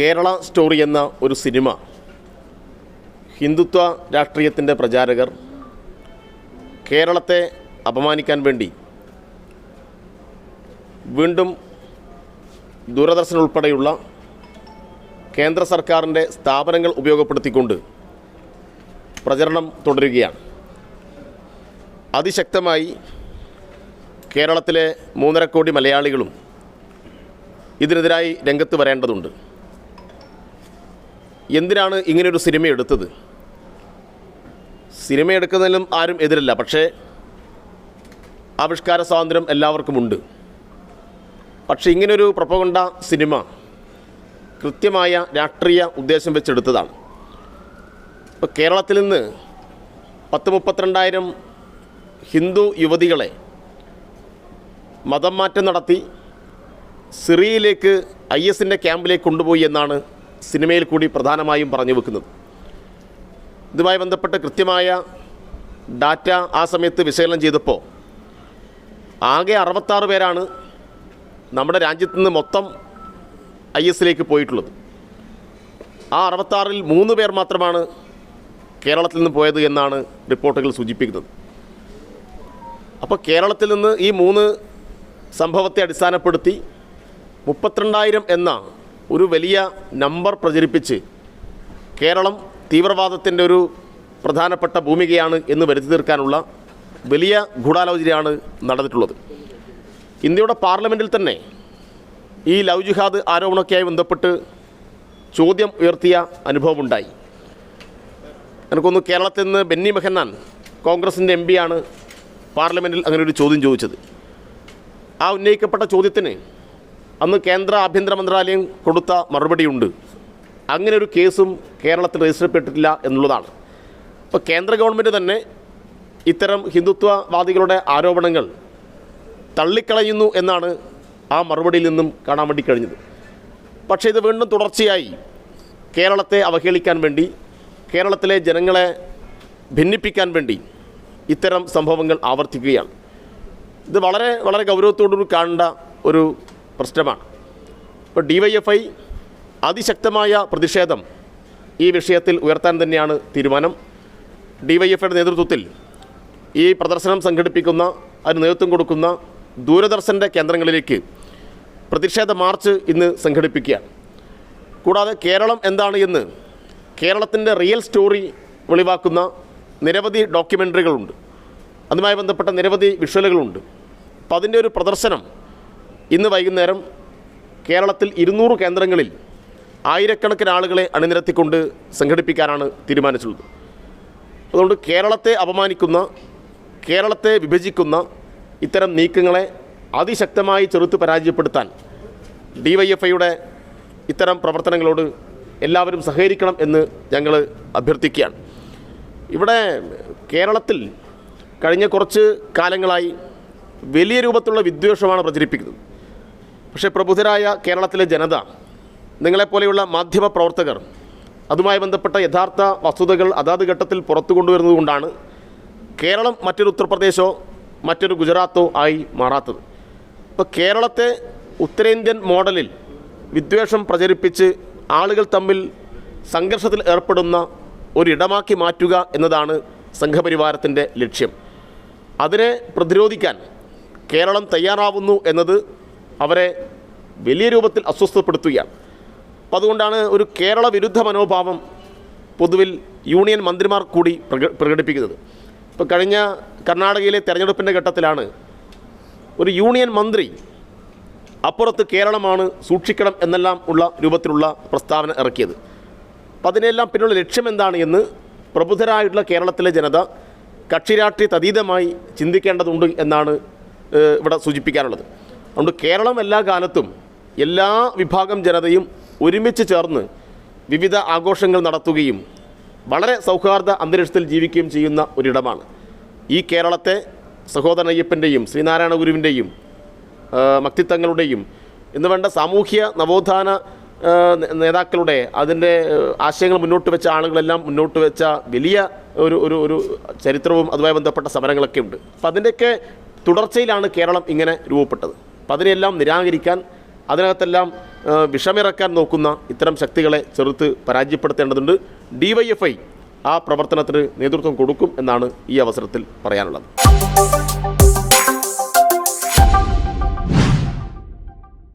Kerala story എന്ന ഒരു cinema Hindutva രാഷ്ട്രീയത്തിന്റെ പ്രചാരകർ കേരളത്തെ അപമാനിക്കാൻ വേണ്ടി വീണ്ടും ദൂരദർശൻ ഉൾപ്പെടെയുള്ള കേന്ദ്ര സർക്കാരിന്റെ സ്ഥാപനങ്ങൾ ഉപയോഗപ്പെടുത്തിക്കൊണ്ട് പ്രചരണം തുടരുകയാണ്. അതിശക്തമായി കേരളത്തിലെ മൂന്നര കോടി മലയാളികളും ഇതിനെതിരായി രംഗത്ത് വരേണ്ടതുണ്ട്. എന്തിനാണ് ഇങ്ങനെയൊരു സിനിമ എടുത്തത്? സിനിമ എടുക്കുന്നതിലും ആരും എതിരല്ല. പക്ഷേ ആവിഷ്കാര സ്വാതന്ത്ര്യം എല്ലാവർക്കുമുണ്ട് പക്ഷേ ഇങ്ങനൊരു പ്രൊപ്പഗണ്ട സിനിമ കൃത്യമായ രാഷ്ട്രീയ ഉദ്ദേശം വെച്ചെടുത്തതാണ്. ഇപ്പോൾ കേരളത്തിൽ നിന്ന് പത്ത് മുപ്പത്തിരണ്ടായിരം ഹിന്ദു യുവതികളെ മതം മാറ്റം നടത്തി സിറിയയിലേക്ക് ഐ എസിന്റെ ക്യാമ്പിലേക്ക് കൊണ്ടുപോയി എന്നാണ് സിനിമയിൽ കൂടി പ്രധാനമായും പറഞ്ഞു വെക്കുന്നത്. ഇതുമായി ബന്ധപ്പെട്ട് കൃത്യമായ ഡാറ്റ ആ സമയത്ത് വിശകലനം ചെയ്തപ്പോൾ ആകെ അറുപത്താറ് പേരാണ് നമ്മുടെ രാജ്യത്ത് നിന്ന് മൊത്തം ഐ എസിലേക്ക് പോയിട്ടുള്ളത്. ആ അറുപത്താറിൽ മൂന്ന് പേർ മാത്രമാണ് കേരളത്തിൽ നിന്ന് പോയത് എന്നാണ് റിപ്പോർട്ടുകൾ സൂചിപ്പിക്കുന്നത്. അപ്പോൾ കേരളത്തിൽ നിന്ന് ഈ മൂന്ന് സംഭവത്തെ അടിസ്ഥാനപ്പെടുത്തി മുപ്പത്തിരണ്ടായിരം എന്ന ഒരു വലിയ നമ്പർ പ്രചരിപ്പിച്ച് കേരളം തീവ്രവാദത്തിന്റെ ഒരു പ്രധാനപ്പെട്ട ഭൂമികയാണ് എന്ന് വരുത്തി തീർക്കാനുള്ള വലിയ ഗൂഢാലോചനയാണ് നടന്നിട്ടുള്ളത്. ഇന്ത്യയുടെ പാർലമെന്റിൽ തന്നെ ഈ ലവ് ജിഹാദ് ആരോപണമൊക്കെയായി ബന്ധപ്പെട്ട് ചോദ്യം ഉയർത്തിയ അനുഭവമുണ്ടായി. എനിക്കൊന്ന് കേരളത്തിൽ നിന്ന് ബെന്നി മെഹന്നാൻ കോൺഗ്രസിന്റെ എം പിയാണ് പാർലമെന്റിൽ അങ്ങനെ ഒരു ചോദ്യം ചോദിച്ചത്. ആ ഉന്നയിക്കപ്പെട്ട ചോദ്യത്തിന് അന്ന് കേന്ദ്ര ആഭ്യന്തര മന്ത്രാലയം കൊടുത്ത മറുപടിയുണ്ട്. അങ്ങനെ ഒരു കേസും കേരളത്തിൽ രജിസ്റ്റർ ചെയ്യപ്പെട്ടിട്ടില്ല എന്നുള്ളതാണ്. അപ്പോൾ കേന്ദ്ര ഗവൺമെന്റ് തന്നെ ഇത്തരം ഹിന്ദുത്വവാദികളുടെ ആരോപണങ്ങൾ തള്ളിക്കളയുന്നു എന്നാണ് ആ മറുപടിയിൽ നിന്നും കാണാൻ വേണ്ടി കഴിഞ്ഞത്. പക്ഷേ ഇത് വീണ്ടും തുടർച്ചയായി കേരളത്തെ അവഹേളിക്കാൻ വേണ്ടി കേരളത്തിലെ ജനങ്ങളെ ഭിന്നിപ്പിക്കാൻ വേണ്ടി ഇത്തരം സംഭവങ്ങൾ ആവർത്തിക്കുകയാണ്. ഇത് വളരെ വളരെ ഗൗരവത്തോടു കാണേണ്ട ഒരു പ്രശ്നമാണ്. ഇപ്പോൾ ഡി വൈ എഫ് ഐ അതിശക്തമായ പ്രതിഷേധം ഈ വിഷയത്തിൽ ഉയർത്താൻ തന്നെയാണ് തീരുമാനം. ഡി വൈ എഫ് ഐയുടെ നേതൃത്വത്തിൽ ഈ പ്രദർശനം സംഘടിപ്പിക്കുന്ന അതിന് നേതൃത്വം കൊടുക്കുന്ന ദൂരദർശന്റെ കേന്ദ്രങ്ങളിലേക്ക് പ്രതിഷേധ മാർച്ച് ഇന്ന് സംഘടിപ്പിക്കുകയാണ്. കൂടാതെ കേരളം എന്താണ് എന്ന് കേരളത്തിന്റെ റിയൽ സ്റ്റോറി വെളിവാക്കുന്ന നിരവധി ഡോക്യുമെന്ററികളുണ്ട് അതുമായി ബന്ധപ്പെട്ട നിരവധി വിഷ്വലുകളുണ്ട്. അപ്പോൾ അതിന്റെ ഒരു പ്രദർശനം ഇന്ന് വൈകുന്നേരം കേരളത്തിൽ ഇരുന്നൂറ് കേന്ദ്രങ്ങളിൽ ആയിരക്കണക്കിന് ആളുകളെ അണിനിരത്തിക്കൊണ്ട് സംഘടിപ്പിക്കാനാണ് തീരുമാനിച്ചിട്ടുള്ളത്. അതുകൊണ്ട് കേരളത്തെ അപമാനിക്കുന്ന കേരളത്തെ വിഭജിക്കുന്ന ഇത്തരം നീക്കങ്ങളെ അതിശക്തമായി ചെറുത്ത് പരാജയപ്പെടുത്താൻ ഡി വൈ എഫ് ഐയുടെ ഇത്തരം പ്രവർത്തനങ്ങളോട് എല്ലാവരും സഹകരിക്കണം എന്ന് ഞങ്ങൾ അഭ്യർത്ഥിക്കുകയാണ്. ഇവിടെ കേരളത്തിൽ കഴിഞ്ഞ കുറച്ച് കാലങ്ങളായി വലിയ രൂപത്തിലുള്ള വിദ്വേഷമാണ് പ്രചരിപ്പിക്കുന്നത്. പക്ഷേ പ്രബുദ്ധരായ കേരളത്തിലെ ജനത നിങ്ങളെപ്പോലെയുള്ള മാധ്യമ പ്രവർത്തകർ അതുമായി ബന്ധപ്പെട്ട യഥാർത്ഥ വസ്തുതകൾ അതാത് ഘട്ടത്തിൽ പുറത്തു കൊണ്ടുവരുന്നതുകൊണ്ടാണ് കേരളം മറ്റൊരു ഉത്തർപ്രദേശോ മറ്റൊരു ഗുജറാത്തോ ആയി മാറാത്തത്. ഇപ്പോൾ കേരളത്തെ ഉത്തരേന്ത്യൻ മോഡലിൽ വിദ്വേഷം പ്രചരിപ്പിച്ച് ആളുകൾ തമ്മിൽ സംഘർഷത്തിൽ ഏർപ്പെടുന്ന ഒരിടമാക്കി മാറ്റുക എന്നതാണ് സംഘപരിവാരത്തിന്റെ ലക്ഷ്യം. അതിനെ പ്രതിരോധിക്കാൻ കേരളം തയ്യാറാവുന്നു എന്നത് അവരെ വലിയ രൂപത്തിൽ അസ്വസ്ഥപ്പെടുത്തുകയാണ്. അപ്പം അതുകൊണ്ടാണ് ഒരു കേരള വിരുദ്ധ മനോഭാവം പൊതുവിൽ യൂണിയൻ മന്ത്രിമാർ കൂടി പ്രക പ്രകടിപ്പിക്കുന്നത്. ഇപ്പോൾ കഴിഞ്ഞ കർണാടകയിലെ തെരഞ്ഞെടുപ്പിന്റെ ഘട്ടത്തിലാണ് ഒരു യൂണിയൻ മന്ത്രി അപ്പുറത്ത് കേരളമാണ് സൂക്ഷിക്കണം എന്നെല്ലാം ഉള്ള രൂപത്തിലുള്ള പ്രസ്താവന ഇറക്കിയത്. അപ്പം അതിനെല്ലാം പിന്നുള്ള ലക്ഷ്യം എന്താണ് എന്ന് പ്രബുദ്ധരായിട്ടുള്ള കേരളത്തിലെ ജനത കക്ഷിരാഷ്ട്രീയത്തതീതമായി രാഷ്ട്രീയത്ത് ചിന്തിക്കേണ്ടതുണ്ട് എന്നാണ് ഇവിടെ സൂചിപ്പിക്കാനുള്ളത്. അതുകൊണ്ട് കേരളം എല്ലാ കാലത്തും എല്ലാ വിഭാഗം ജനതയും ഒരുമിച്ച് ചേർന്ന് വിവിധ ആഘോഷങ്ങൾ നടത്തുകയും വളരെ സൗഹാർദ്ദ അന്തരീക്ഷത്തിൽ ജീവിക്കുകയും ചെയ്യുന്ന ഒരിടമാണ്. ഈ കേരളത്തെ സഹോദരൻ അയ്യപ്പന്റെയും ശ്രീനാരായണ ഗുരുവിന്റെയും മക്തിത്വങ്ങളുടെയും എന്ന് വേണ്ട സാമൂഹ്യ നവോത്ഥാന നേതാക്കളുടെ അതിന്റെ ആശയങ്ങൾ മുന്നോട്ട് വെച്ച ആളുകളെല്ലാം മുന്നോട്ട് വെച്ച വലിയ ഒരു ഒരു ഒരു ചരിത്രവും അതുമായി ബന്ധപ്പെട്ട സമരങ്ങളൊക്കെ ഉണ്ട്. അപ്പം അതിന്റെയൊക്കെ തുടർച്ചയിലാണ് കേരളം ഇങ്ങനെ രൂപപ്പെട്ടത്. അപ്പം അതിനെല്ലാം നിരാകരിക്കാൻ അതിനകത്തെല്ലാം വിഷമിറക്കാൻ നോക്കുന്ന ഇത്തരം ശക്തികളെ ചെറുത്ത് പരാജയപ്പെടുത്തേണ്ടതുണ്ട്. ഡിവൈഎഫ്ഐ ആ പ്രവർത്തനത്തിന് നേതൃത്വം കൊടുക്കും എന്നാണ് ഈ അവസരത്തിൽ പറയാനുള്ളത്.